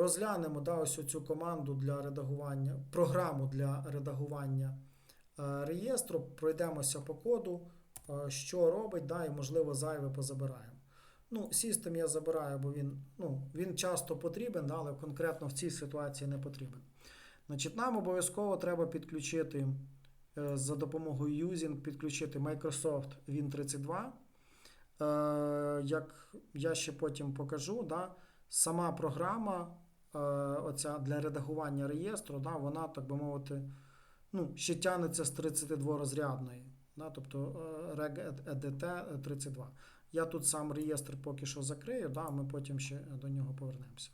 розглянемо да, ось цю команду для редагування, програму для редагування е, реєстру, пройдемося по коду, е, що робить, да, і можливо зайве позабираємо. Ну, System я забираю, бо він, ну, він часто потрібен, але конкретно в цій ситуації не потрібен. Значить, Нам обов'язково треба підключити е, за допомогою using, підключити Microsoft Win32. Е, Як я ще потім покажу, да, сама програма оця для редагування реєстру, да, вона, так би мовити, ну, ще тягнеться з 32 розрядної. Да, тобто е, RegEDT 32. Я тут сам реєстр поки що закрию, да, ми потім ще до нього повернемося.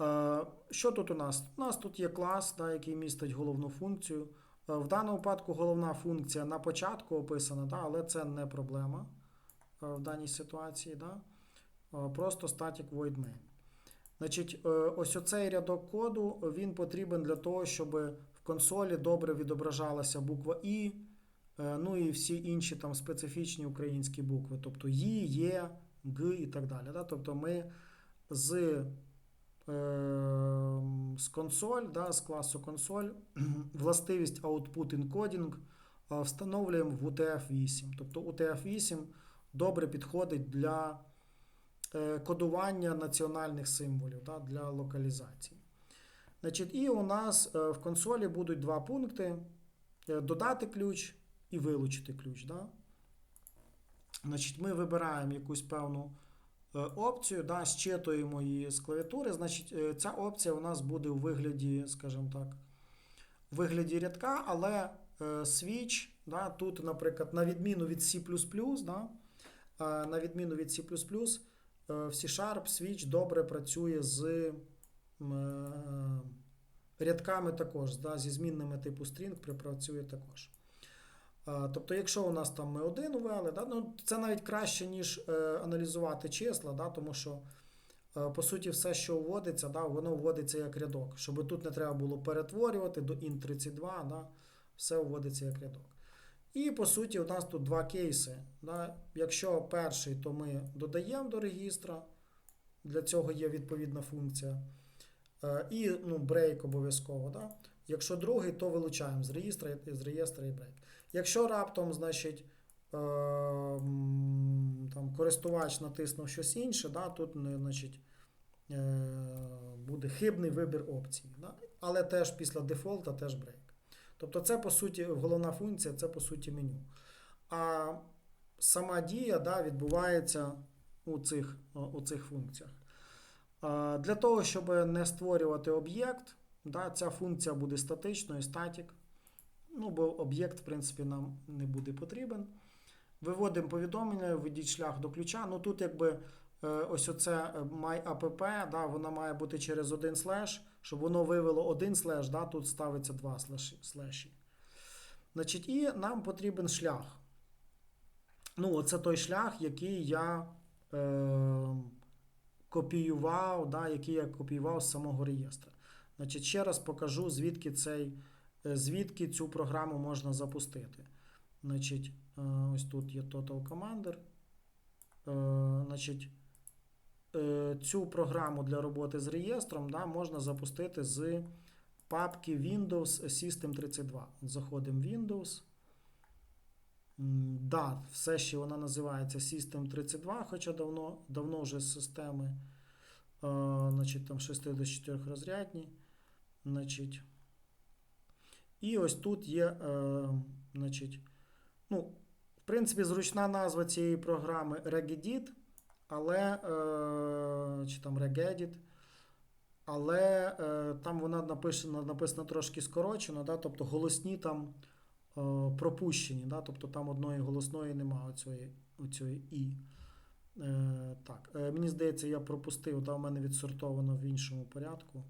Е, Що тут у нас? У нас тут є клас, да, який містить головну функцію. Е, В даному випадку головна функція на початку описана, да, але це не проблема е, в даній ситуації. Да. Е, Просто static void main. Значить, е, ось оцей рядок коду він потрібен для того, щоб в консолі добре відображалася буква І, е, ну і всі інші там специфічні українські букви, тобто Ї, Є, Г і так далі. Да? Тобто ми з, е, з консоль, да, з класу консоль, властивість output encoding встановлюємо в UTF-8. Тобто UTF-8 добре підходить для кодування національних символів да, для локалізації. Значить, І у нас е, в консолі будуть два пункти: е, додати ключ і вилучити ключ. Да? Значить, Ми вибираємо якусь певну е, опцію, да, щитуємо її з клавіатури. Значить, е, ця опція у нас буде у вигляді, скажімо так, у вигляді рядка, але е, switch, да, тут, наприклад, на відміну від C, да, е, на відміну від C, е, в C-Sharp Switch добре працює з е, рядками також, да, зі змінними типу string працює також. Е, Тобто, якщо у нас там ми один ввели, да, ну, це навіть краще, ніж е, аналізувати числа, да, тому що, е, по суті, все, що вводиться, да, воно вводиться як рядок. Щоб тут не треба було перетворювати до int32, да, все вводиться як рядок. І по суті, у нас тут два кейси. Да. Якщо перший, то ми додаємо до регістра, для цього є відповідна функція. Е, І ну, брейк обов'язково. Да. Якщо другий, то вилучаємо з реєстра, з реєстра і брейк. Якщо раптом, значить, е, там, користувач натиснув щось інше, да, тут не, значить, е, буде хибний вибір опцій. Да. Але теж після дефолта теж брейк. Тобто це, по суті, головна функція, це по суті меню. А сама дія да, відбувається у цих, у цих функціях. Для того, щоб не створювати об'єкт, да, ця функція буде статичною, статік. Ну, бо об'єкт, в принципі, нам не буде потрібен. Виводимо повідомлення, введіть шлях до ключа. Ну тут, якби е, ось оце MyApp, да, вона має бути через один слеш, щоб воно вивело один слеш, да, тут ставиться два слеші. слеші. Значить, І нам потрібен шлях. Ну, оце той шлях, який я е, копіював, да, який я копіював з самого реєстра. Значить, ще раз покажу, звідки цей, е, звідки цю програму можна запустити. Значить, е, ось тут є Total Commander. Е, Значить, цю програму для роботи з реєстром да, можна запустити з папки Windows System 32. Заходимо в Windows. Да, все ще вона називається System 32, хоча давно, давно вже системи. Е, Значить, там 64 розрядні. Значить, і ось тут є, е, значить, ну, в принципі, зручна назва цієї програми Regedit, але е, чи там Regedit, але е, там вона написана, написана трошки скорочено, да, тобто голосні там е, пропущені, да, тобто там одної голосної немає оцієї, оцієї І. Так, Мені здається, я пропустив, да, у мене відсортовано в іншому порядку.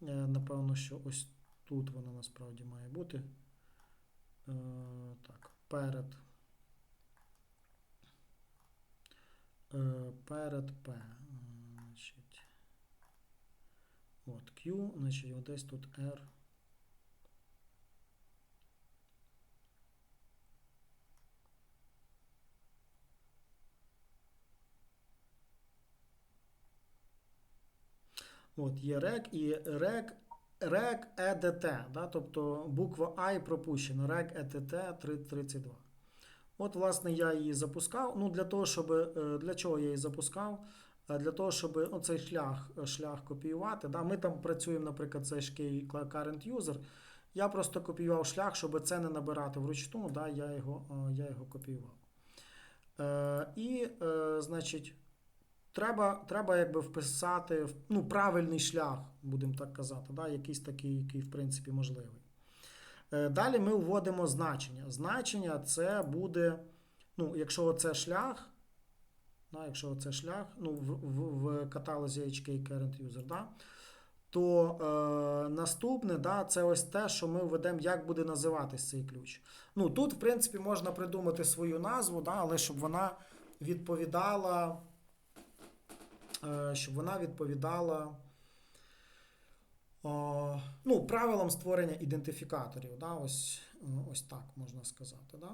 Напевно, що ось тут вона насправді має бути. Так, перед. Е, Перед P. Е, Значить. От Q, значить, от десь тут R. От є rec і rec, rec EDT, да, тобто буква I пропущена, rec EDT 32. От, власне, я її запускав. Ну, для того, щоб, е, для чого я її запускав? Е, Для того, щоб цей шлях, шлях копіювати. Да? Ми там працюємо, наприклад, цей HK current user. Я просто копіював шлях, щоб це не набирати вручну, да? я, його, е, я його копіював. Е, і, е, значить, треба, треба якби вписати ну, правильний шлях, будемо так казати, да? якийсь такий, який, в принципі, можливий. Е, Далі ми вводимо значення. Значення це буде, ну, якщо це шлях, да, якщо це шлях, ну, в, в, в каталозі HK Current User, да, то е, наступне да, це ось те, що ми введемо, як буде називатись цей ключ. Ну, тут, в принципі, можна придумати свою назву, да, але щоб вона відповідала, е, щоб вона відповідала. О, ну, правилам створення ідентифікаторів. Да, ось, е, ось так можна сказати. Да?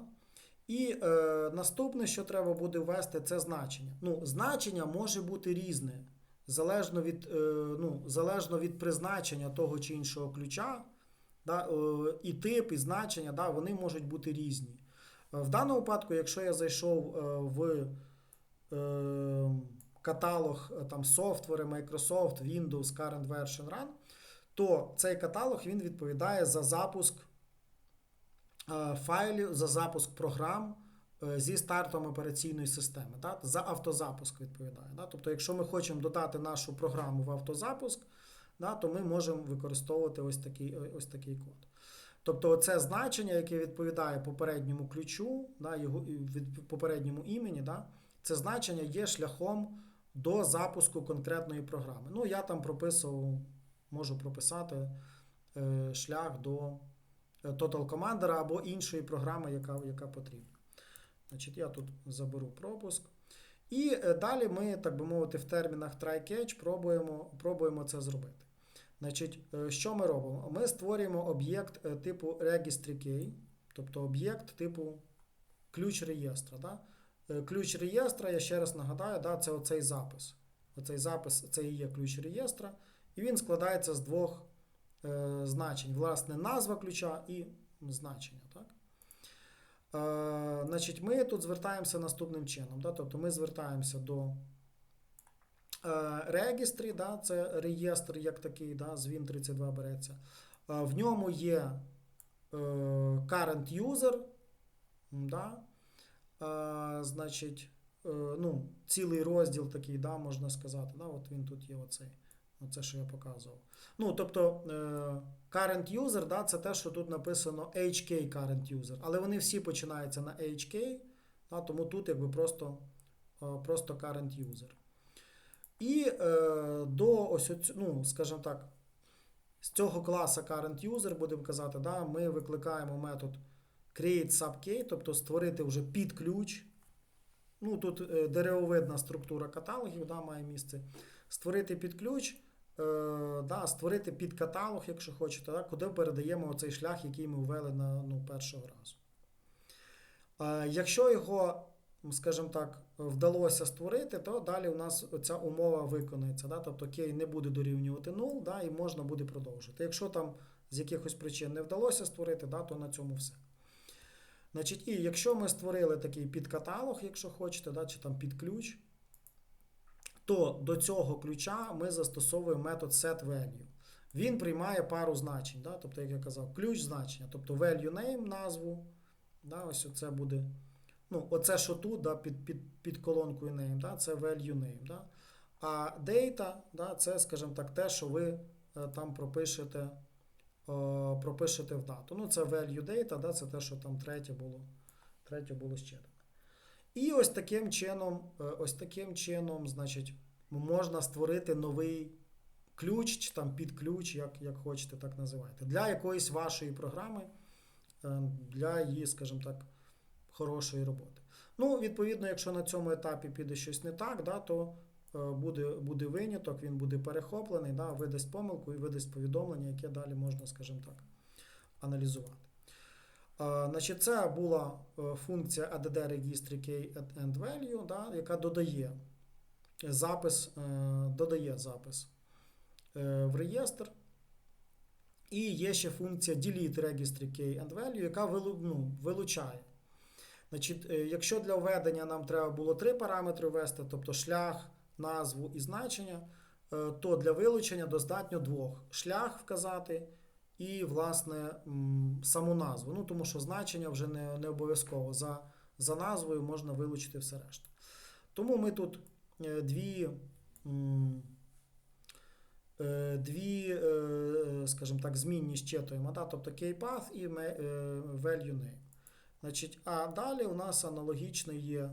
І е, наступне, що треба буде ввести, це значення. Ну, значення може бути різне, залежно від, е, ну, залежно від призначення того чи іншого ключа. Да, е, і тип, і значення, да, вони можуть бути різні. Е, В даному випадку, якщо я зайшов е, в е, каталог е, там, софтвери Microsoft, Windows, Current Version Run, то цей каталог він відповідає за запуск е, файлів, за запуск програм е, зі стартом операційної системи. Да? За автозапуск відповідає. Да? Тобто, якщо ми хочемо додати нашу програму в автозапуск, да, то ми можемо використовувати ось такий, ось такий код. Тобто, це значення, яке відповідає попередньому ключу, да, його від попередньому імені, да, це значення є шляхом до запуску конкретної програми. Ну, я там прописував можу прописати е, шлях до Total Commander або іншої програми, яка яка потрібна. Значить, Я тут заберу пропуск. І е, далі ми, так би мовити, в термінах try-catch пробуємо, пробуємо це зробити. Значить, е, Що ми робимо? Ми створюємо об'єкт е, типу registry key, тобто об'єкт типу ключ реєстра. Да? Е, Ключ реєстра, я ще раз нагадаю, да, це оцей запис. Оцей запис це і є ключ реєстра. І він складається з двох е, значень. Власне, назва ключа і значення. Так? Е, значить, Ми тут звертаємося наступним чином. Да? Тобто ми звертаємося до е, регістрі, да? це реєстр як такий, да? з Win32 береться. Е, в ньому є е, current user. Да? Е, значить, е, ну, цілий розділ такий, да, можна сказати. Да? От він тут є оцей. Оце, що я показував. Ну, тобто, е, current user, да, це те, що тут написано HK current user. Але вони всі починаються на HK, да, тому тут якби просто е, просто current user. І е, до ось, ну, скажімо так, з цього класа current user, будемо казати, да, ми викликаємо метод create subkey, тобто створити вже під ключ. Ну, тут деревовидна структура каталогів да, має місце. Створити під ключ, е, да, створити під каталог, якщо хочете, да, куди передаємо цей шлях, який ми ввели на ну, першого разу. Е, якщо його, скажімо так, вдалося створити, то далі у нас ця умова виконується. Да, тобто кей не буде дорівнювати 0, да, і можна буде продовжити. Якщо там з якихось причин не вдалося створити, да, то на цьому все. Значить, І якщо ми створили такий підкаталог, якщо хочете, да, чи там під ключ, то до цього ключа ми застосовуємо метод setValue. Він приймає пару значень. Да? Тобто, як я казав, ключ значення, тобто value name, назву. Да? Ось це буде. Ну, оце, що тут, да, під, під, під колонкою name, да? це value name. Да? А data, да, це, скажімо так, те, що ви е, там пропишете, е, пропишете в дату. Ну, це value data, да, це те, що там третє було, третє було щедро. І ось таким чином, е, ось таким чином, значить, можна створити новий ключ чи там підключ, як, як хочете, так називайте, для якоїсь вашої програми, е, для її, скажімо так, хорошої роботи. Ну, відповідно, якщо на цьому етапі піде щось не так, да, то е, буде, буде виняток, він буде перехоплений, да, видасть помилку і видасть повідомлення, яке далі можна, скажімо так, аналізувати. Е, Значить, це була е, функція add registry key and value, да, яка додає запис, е, додає запис в реєстр. І є ще функція delete registry key and value, яка ну, вилучає. Значить, якщо для введення нам треба було три параметри ввести, тобто шлях, назву і значення, то для вилучення достатньо двох: шлях вказати і, власне, саму назву. Ну, тому що значення вже не, не обов'язково. За, за назвою можна вилучити все решта. Тому ми тут е, дві. е, Дві, е, скажімо так, змінні щитуємо, да? тобто keypath і value name. Значить, а далі у нас аналогічний є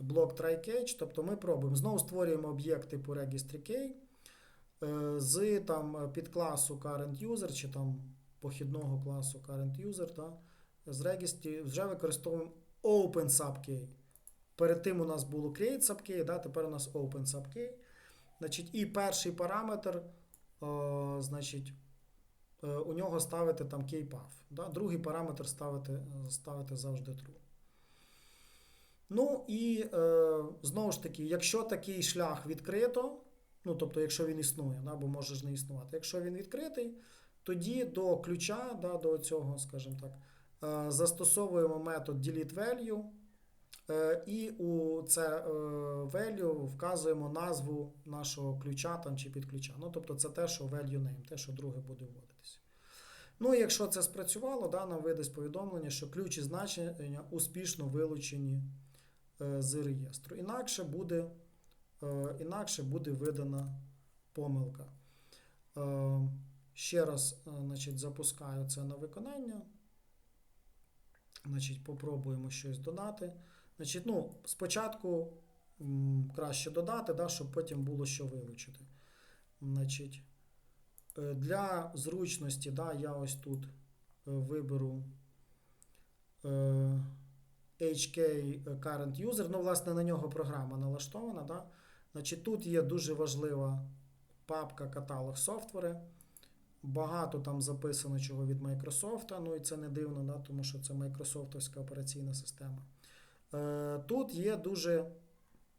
блок try-catch, тобто ми пробуємо. Знову створюємо об'єкт типу registry key з там, підкласу current user чи там похідного класу current user. Да? З registry вже використовуємо open subkey. Перед тим у нас було create subkey, да? тепер у нас open subkey. Значить, і перший параметр, е, значить, е, у нього ставити там keypath. Да? Другий параметр ставити, ставити завжди true. Ну і е, знову ж таки, якщо такий шлях відкрито, ну тобто, якщо він існує, да, бо може ж не існувати. Якщо він відкритий, тоді до ключа, да, до цього, скажімо так, е, застосовуємо метод delete value. Е, І у це е, value вказуємо назву нашого ключа там, чи підключа. Ну, тобто це те, що value name, те, що друге буде вводитися. Ну, і якщо це спрацювало, да, нам видасть повідомлення, що ключ і значення успішно вилучені з реєстру. Інакше буде, інакше буде видана помилка. Е, Ще раз е, значить, запускаю це на виконання. Значить, попробуємо щось додати. Значить, ну, спочатку краще додати, да, щоб потім було що вилучити. Значить, е, для зручності, да, я ось тут е, виберу е, HK Current User. Ну, власне, на нього програма налаштована. Да? Значить, тут є дуже важлива папка каталог софтвери. Багато там записано чого від Microsoft, ну і це не дивно, да, тому що це Microsoftівська операційна система. Е, Тут є дуже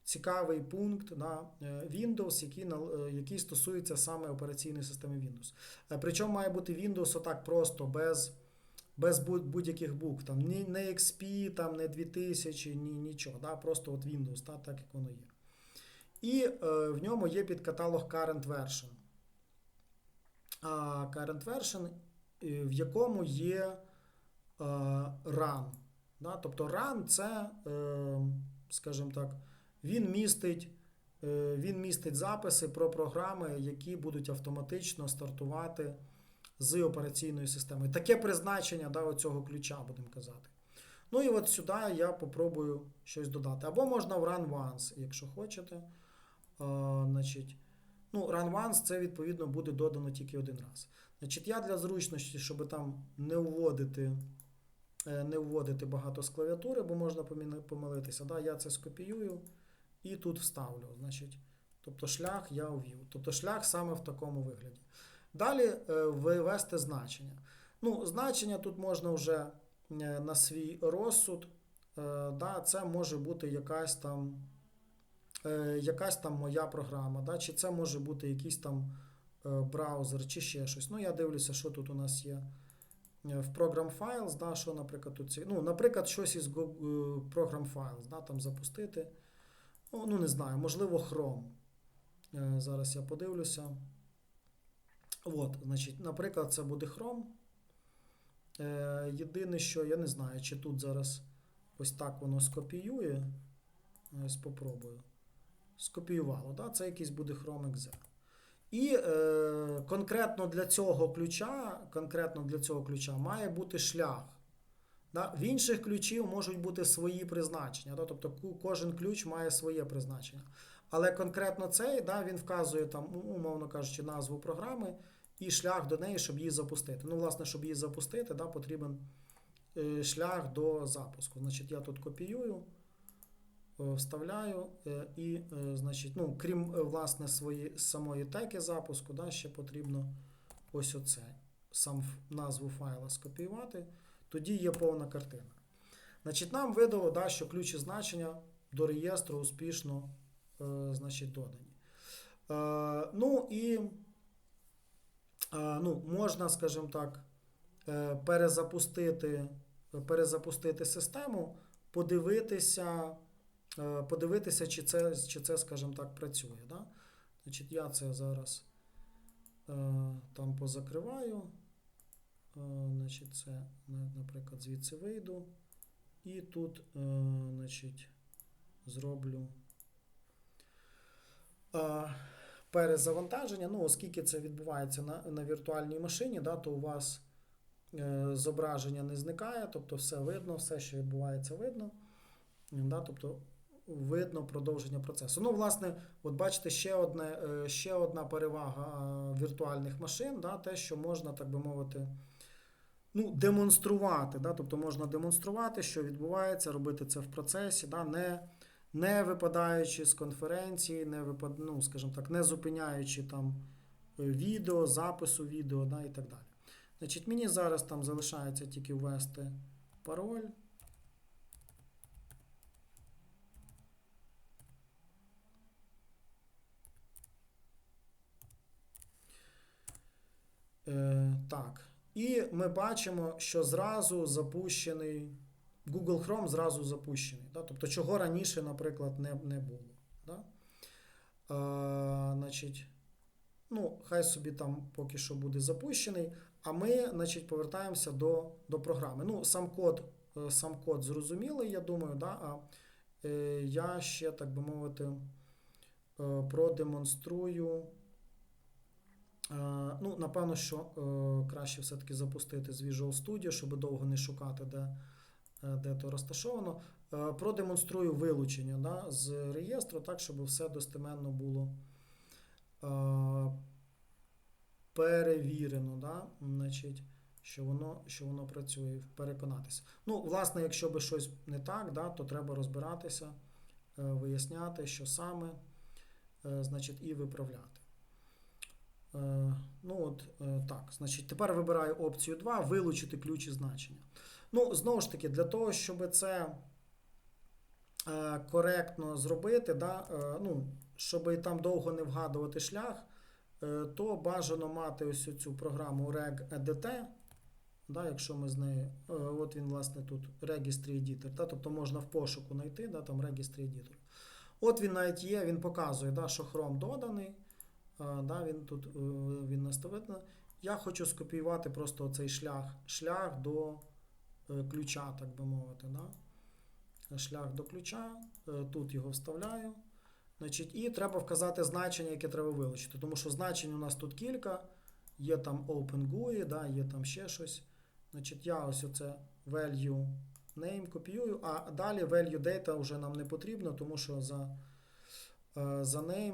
цікавий пункт на Windows, який, е, який стосується саме операційної системи Windows. Е, Причому має бути Windows отак просто, без, без будь- будь-яких букв. Там, ні, не XP, там, не 2000, ні, нічого. Да? Просто от Windows, да? так як воно є. І е, в ньому є підкаталог Current Version. Current Version, е, в якому є е, run. Тобто run це, скажімо так, він містить, він містить записи про програми, які будуть автоматично стартувати з операційної системи. Таке призначення да, оцього ключа, будемо казати. Ну і от сюди я попробую щось додати. Або можна в run once, якщо хочете. Е, значить, ну, run once це відповідно буде додано тільки один раз. Значить, я для зручності, щоб там не вводити, е, не вводити багато з клавіатури, бо можна помилитися. Да, я це скопіюю і тут вставлю. Значить, тобто шлях я ввів. Тобто шлях саме в такому вигляді. Далі е, ввести значення. Ну, значення тут можна вже на свій розсуд. Да, це може бути якась там, якась там моя програма, да, чи це може бути якийсь там е, браузер, чи ще щось. Ну, я дивлюся, що тут у нас є е, в Program Files, да, що, наприклад, тут ну, наприклад, щось із Go- е, Program Files, да, там запустити. Ну, ну, не знаю, можливо, Chrome. Е, Зараз я подивлюся. От, значить, наприклад, це буде Chrome. Е, Єдине, що я не знаю, чи тут зараз ось так воно скопіює. Ось попробую. Скопіювало, да? це якийсь буде Chrome Exe. І е, конкретно для цього ключа, конкретно для цього ключа має бути шлях. Да? В інших ключів можуть бути свої призначення. Да? Тобто кожен ключ має своє призначення. Але конкретно цей да, він вказує там, умовно кажучи, назву програми і шлях до неї, щоб її запустити. Ну, власне, щоб її запустити, да, потрібен е, шлях до запуску. Значить, я тут копіюю, вставляю, е, і, е, значить, ну, крім е, власне свої, самої теки запуску, да, ще потрібно ось оце, сам назву файла скопіювати. Тоді є повна картина. Значить, нам видало, да, що ключ і значення до реєстру успішно е, значить, додані. Е, ну і е, ну, можна, скажімо так, е, перезапустити, перезапустити систему, подивитися, е, подивитися, чи це, чи це, скажімо так, працює. Да? Значить, я це зараз е, там позакриваю. Е, Значить, це, наприклад, звідси вийду. І тут, е, значить, зроблю е, перезавантаження. Ну, оскільки це відбувається на, на віртуальній машині, да, то у вас е, зображення не зникає, тобто все видно, все, що відбувається, видно. Да, тобто видно продовження процесу. Ну, власне, от бачите, ще, одне, е, ще одна перевага е, віртуальних машин, да, те, що можна, так би мовити, ну, демонструвати. Да, тобто можна демонструвати, що відбувається, робити це в процесі, да, не, не випадаючи з конференції, не випад, ну, скажімо так, не зупиняючи там е, відео, запису відео да, і так далі. Значить, мені зараз там залишається тільки ввести пароль. Так. І ми бачимо, що зразу запущений Google Chrome зразу запущений. Да? Тобто, чого раніше, наприклад, не, не було. Да? Е, значить, ну, хай собі там поки що буде запущений. А ми, значить, повертаємося до, до програми. Ну, сам код, е, сам код зрозумілий, я думаю, да? а е, я ще, так би мовити, е, продемонструю. Е, Ну, напевно, що е, краще все-таки запустити з Visual Studio, щоб довго не шукати, де, е, де то розташовано. Продемонструю вилучення да, з реєстру, так, щоб все достеменно було перевірено, да, значить, що воно, що воно працює, переконатися. Ну, власне, якщо би щось не так, да, то треба розбиратися, виясняти, що саме, значить, і виправляти. Е, Ну, от е, так. Значить, тепер вибираю опцію 2, вилучити ключі значення. Ну, знову ж таки, для того, щоб це е, коректно зробити, да, ну, щоб і там довго не вгадувати шлях, то бажано мати ось цю програму RegEDT. Да, якщо ми з нею, от він, власне, тут Registry Editor, да, тобто можна в пошуку знайти, да, там Registry Editor. От він навіть є, він показує, да, що Chrome доданий. Да, він тут е, він наставить. Я хочу скопіювати просто цей шлях, шлях до е, ключа, так би мовити. Да? Шлях до ключа. Е, Тут його вставляю. Значить, І треба вказати значення, яке треба вилучити. Тому що значень у нас тут кілька. Є там OpenGUI, да, є там ще щось. Значить, я ось оце value name копіюю, а далі value data вже нам не потрібно, тому що за. Е, За е,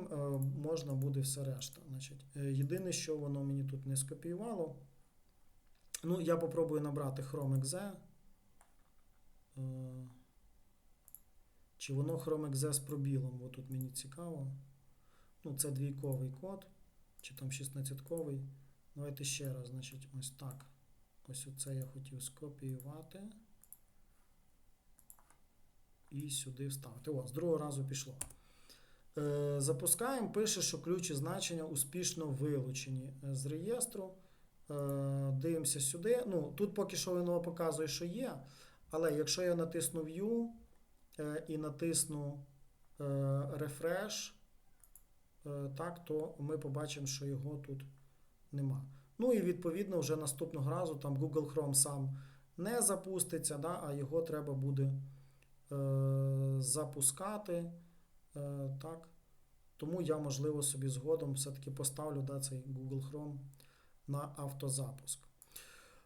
можна буде все решта. Значить, е, єдине, що воно мені тут не скопіювало. Ну, я попробую набрати Chrome.exe. Е, Чи воно Chrome.exe з пробілом? Бо тут мені цікаво. Ну, це двійковий код, чи там 16-ковий. Давайте ще раз, значить, ось так. Ось оце я хотів скопіювати. І сюди вставити. О, з другого разу пішло. Е, Запускаємо, пише, що ключ і значення успішно вилучені е, з реєстру. Е, Дивимося сюди. Ну, Тут поки що воно показує, що є. Але якщо я натисну View і натисну Refresh, так, то ми побачимо, що його тут нема. Ну і відповідно вже наступного разу там Google Chrome сам не запуститься, да, а його треба буде запускати. Е, так. Тому я, можливо, собі згодом все-таки поставлю да, цей Google Chrome на автозапуск.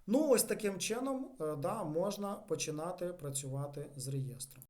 Ну, ось таким чином е, да, можна починати працювати з реєстром.